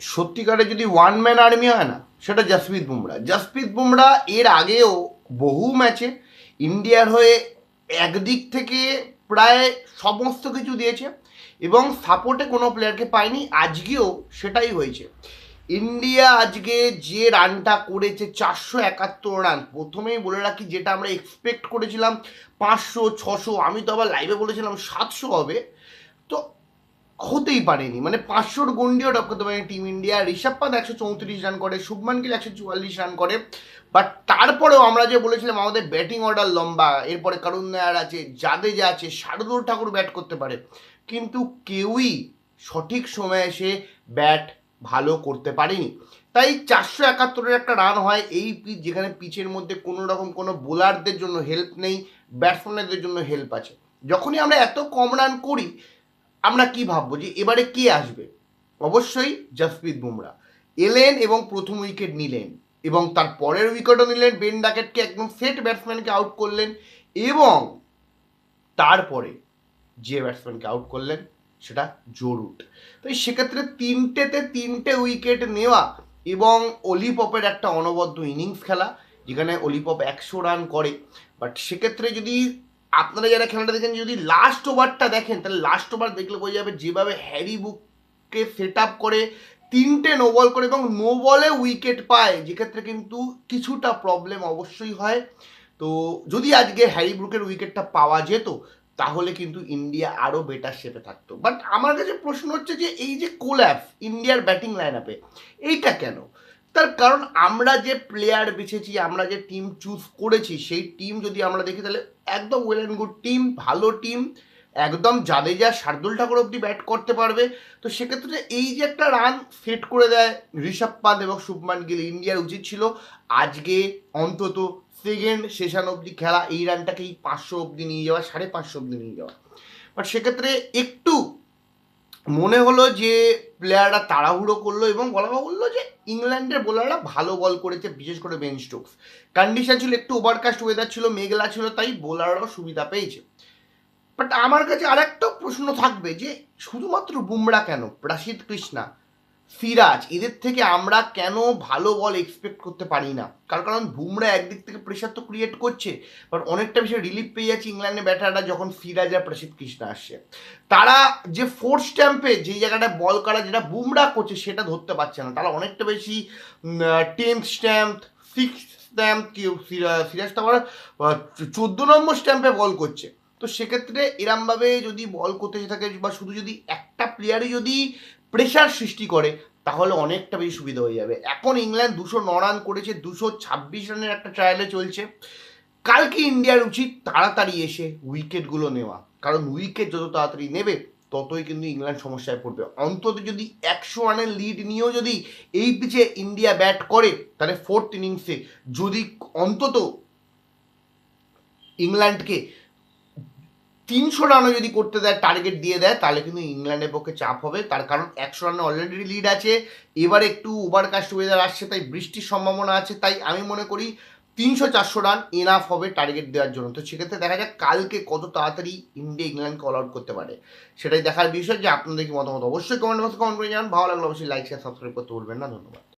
সত্যিকারে যদি one man army হয় না, সেটা জসপ্রীত বুমরা জসপ্রীত বুমরা এর আগেও বহু ম্যাচে ইন্ডিয়ার হয়ে একদিক থেকে প্রায় সমস্ত কিছু দিয়েছে এবং সাপোর্টে কোনো প্লেয়ারকে পায়নি, আজকেও সেটাই হয়েছে। ইন্ডিয়া আজকে যে রানটা করেছে চারশো একাত্তর রান, প্রথমেই বলে রাখি যেটা আমরা এক্সপেক্ট করেছিলাম পাঁচশো, ছশো, আমি তো আবার লাইভে বলেছিলাম সাতশো হবে হতেই পারেনি। মানে পাঁচশোর গন্ডিও টপ করতে পারেনি টিম ইন্ডিয়া ঋষভ পান্ত একশো চৌত্রিশ রান করে, শুভমান গিল একশো চুয়াল্লিশ রান করে। বাট তারপরেও আমরা যে বলেছিলাম আমাদের ব্যাটিং অর্ডার লম্বা, এরপরে করুণ নায়ার আছে, জাদেজা আছে, শারদুল ঠাকুর ব্যাট করতে পারে। কিন্তু কেউই সঠিক সময়ে এসে ব্যাট ভালো করতে পারেনি। তাই চারশো একাত্তরের একটা রান হয়, এই পিচ যেখানে পিচের মধ্যে কোনো রকম কোনো বোলারদের জন্য হেল্প নেই ব্যাটসম্যানদের জন্য হেল্প আছে। যখনই আমরা এত কম রান করি আমরা কি ভাববো যে এবারে কে আসবে? অবশ্যই জসপ্রীত বুমরা। এলেন এবং প্রথম উইকেট নিলেন এবং তার পরের উইকেটও নিলেন। বেন ডাকেটকে একদম সেট ব্যাটসম্যানকে আউট করলেন এবং তারপরে যে ব্যাটসম্যানকে আউট করলেন সেটা জরুট তো সেক্ষেত্রে তিনটেতে তিনটে উইকেট নেওয়া এবং অলিপপের একটা অনবদ্য ইনিংস খেলা, যেখানে অলিপপ একশো রান করে। বাট সেক্ষেত্রে যদি আপনারা যারা খেলাটা দেখেন, যদি লাস্ট ওভারটা দেখেন, তাহলে লাস্ট ওভার দেখলে বোঝা যাবে যেভাবে হ্যারি বুককে সেট আপ করে তিনটে নো বল করে এবং নো বলে উইকেট পায়, যেক্ষেত্রে কিন্তু কিছুটা প্রবলেম অবশ্যই হয়। তো যদি আজকে হ্যারি ব্রুকের উইকেটটা পাওয়া যেত, তাহলে কিন্তু ইন্ডিয়া আরও বেটার শেপে থাকতো। বাট আমার কাছে প্রশ্ন হচ্ছে যে, এই যে কোল্যাপ ইন্ডিয়ার ব্যাটিং লাইন আপে এইটা কেন? তার কারণ আমরা যে প্লেয়ার বেছেছি, আমরা যে টিম চুজ করেছি, সেই টিম যদি আমরা দেখি, তাহলে একদম ওয়েল অ্যান্ড গুড টিম ভালো টিম একদম জাদেজা, শার্দুল ঠাকুর অব্দি ব্যাট করতে পারবে। তো সেক্ষেত্রে এই যে একটা রান সেট করে দেয় ঋষভ পান্ত এবং শুভমান গিল ইন্ডিয়ার উচিত ছিল আজকে অন্তত সেকেন্ড সেশন অবধি খেলা, এই রানটাকেই পাঁচশো অবধি নিয়ে যাওয়া, সাড়ে পাঁচশো অবধি নিয়ে যাওয়া। বাট সেক্ষেত্রে একটু মনে হলো যে প্লেয়াররা তাড়াহুড়ো করল এবং বলা বলল যে ইংল্যান্ডের বোলাররা ভালো বল করেছে, বিশেষ করে বেন স্টোকস কন্ডিশন ছিল একটু ওভারকাস্ট ওয়েদার ছিল, মেঘলা ছিল, তাই বোলাররাও সুবিধা পেয়েছে। বাট আমার কাছে আরেকটা প্রশ্ন থাকবে যে, শুধুমাত্র বুমরা কেন? প্রাসিদ কৃষ্ণা সিরাজ এদের থেকে আমরা কেন ভালো বল এক্সপেক্ট করতে পারি না? কারণ কারণ বুমরা একদিক থেকে প্রেশার তো ক্রিয়েট করছে বাট অনেকটা বেশি রিলিফ পেয়ে যাচ্ছে ইংল্যান্ডের ব্যাটাররা যখন সিরাজ আর প্রসিদ্ধ কৃষ্ণা আসছে। তারা যে ফোর্থ স্ট্যাম্পে যে জায়গাটা বল করা, যেটা বুমরা করছে, সেটা ধরতে পারছে না। তারা অনেকটা বেশি টেন্থ স্ট্যাম্প সিক্স স্ট্যাম্প কেউ সিরা- সিরাজ তো আবার চোদ্দ নম্বর স্ট্যাম্পে বল করছে। তো সেক্ষেত্রে এরমভাবে যদি বল করতে থাকে বা শুধু যদি একটা প্লেয়ারই যদি প্রেশার সৃষ্টি করে, তাহলে অনেকটা বেশি সুবিধা হয়ে যাবে। এখন ইংল্যান্ড দুশো ন রান করেছে, দুশো ছাব্বিশ রানের একটা ট্রায়ালে চলছে। কালকে ইন্ডিয়ার উচিত তাড়াতাড়ি এসে উইকেটগুলো নেওয়া। কারণ উইকেট যত তাড়াতাড়ি নেবে, ততই কিন্তু ইংল্যান্ড সমস্যায় পড়বে। অন্তত যদি একশো রানের লিড নিয়েও যদি এই পিচে ইন্ডিয়া ব্যাট করে, তাহলে ফোর্থ ইনিংসে যদি অন্তত ইংল্যান্ডকে তিনশো রানও যদি করতে দেয় টার্গেট দিয়ে দেয়, তাহলে কিন্তু ইংল্যান্ডের পক্ষে চাপ হবে। তার কারণ একশো রানে অলরেডি লিড আছে। এবার একটু ওভারকাস্ট ওয়েদার আসছে, তাই বৃষ্টির সম্ভাবনা আছে। তাই আমি মনে করি তিনশো চারশো রান এনাফ হবে টার্গেট দেওয়ার জন্য। তো সেক্ষেত্রে দেখা যাক কালকে কত তাড়াতাড়ি ইন্ডিয়া ইংল্যান্ডকে অল আউট করতে পারে। সেটাই দেখার বিষয়, যে আপনাদের কি মতামত? অবশ্যই কমেন্ট বক্সে কমেন্ট করে জানান। ভালো লাগল অবশ্যই লাইক শেয়ার সাবস্ক্রাইব করতে ভুলবেন না। ধন্যবাদ।